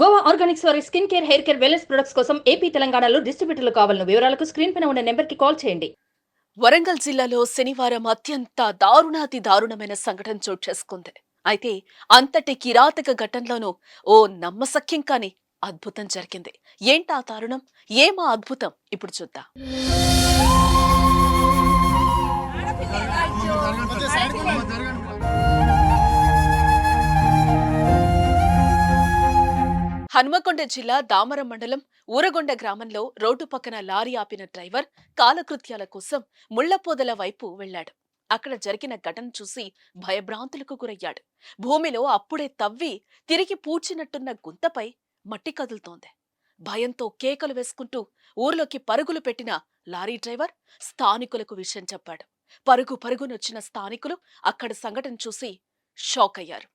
Goa organics వారి skin care hair care wellness products కోసం AP తెలంగాణలో డిస్ట్రిబ్యూటర్లు కావాలను వివరాలకు స్క్రీన్ పైన ఉన్న నెంబర్కి కాల్ చేయండి. వరంగల్ జిల్లాలో శనివారం అత్యంత దారుణాతి దారుణమైన సంఘటన చోటు చేసుకుంది. అయితే అంతటి కిరాతక ఘటనలోనూ ఓ నమ్మసఖ్యం కాని అద్భుతం జరిగింది. ఏంటా దారుణం? ఏమా అద్భుతం? ఇప్పుడు చూద్దాం. హనుమకొండ జిల్లా దామరం మండలం ఊరగొండ గ్రామంలో రోడ్డు పక్కన లారీ ఆపిన డ్రైవర్ కాలకృత్యాల కోసం ముళ్ళపోదల వైపు వెళ్ళాడు అక్కడ జరిగిన ఘటన చూసి భయభ్రాంతులకు గురయ్యాడు. భూమిలో అప్పుడే తవ్వి తిరిగి పూడ్చినట్టున్న గుంతపై మట్టి కదులుతోంది. భయంతో కేకలు వేసుకుంటూ ఊర్లోకి పరుగులు పెట్టిన లారీ డ్రైవర్ స్థానికులకు విషయం చెప్పాడు. పరుగు పరుగునొచ్చిన స్థానికులు అక్కడ సంఘటన చూసి షాక్ అయ్యారు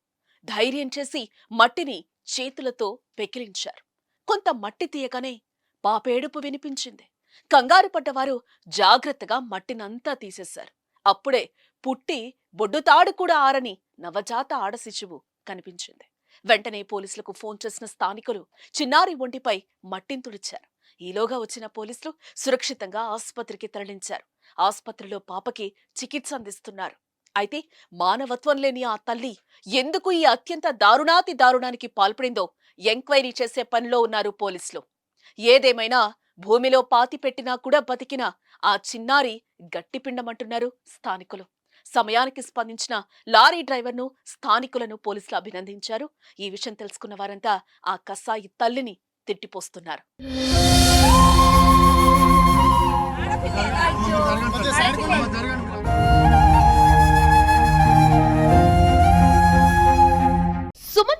ధైర్యం చేసి మట్టిని చేతులతో పెకిలించారు కొంత మట్టి తీయగానే పాపేడుపు వినిపించింది. కంగారు పడ్డవారు జాగ్రత్తగా మట్టినంతా తీసేశారు. అప్పుడే పుట్టి బొడ్డుతాడు కూడా ఆరని నవజాత ఆడశిశువు కనిపించింది. వెంటనే పోలీసులకు ఫోన్ చేసిన స్థానికులు చిన్నారి ఒంటిపై మట్టిని తుడిచారు. ఈలోగా వచ్చిన పోలీసులు సురక్షితంగా ఆసుపత్రికి తరలించారు. ఆసుపత్రిలో పాపకి చికిత్స అందిస్తున్నారు. అయితే మానవత్వం లేని ఆ తల్లి ఎందుకు ఈ అత్యంత దారుణాతి దారుణానికి పాల్పడిందో ఎంక్వైరీ చేసే పనిలో ఉన్నారు పోలీసులు. ఏదేమైనా భూమిలో పాతి పెట్టినా కూడా బతికిన ఆ చిన్నారి గట్టిపిండమంటున్నారు స్థానికులు. సమయానికి స్పందించిన లారీ డ్రైవర్ను స్థానికులను పోలీసులు అభినందించారు. ఈ విషయం తెలుసుకున్న వారంతా ఆ కసాయి తల్లిని తిట్టిపోస్తున్నారు.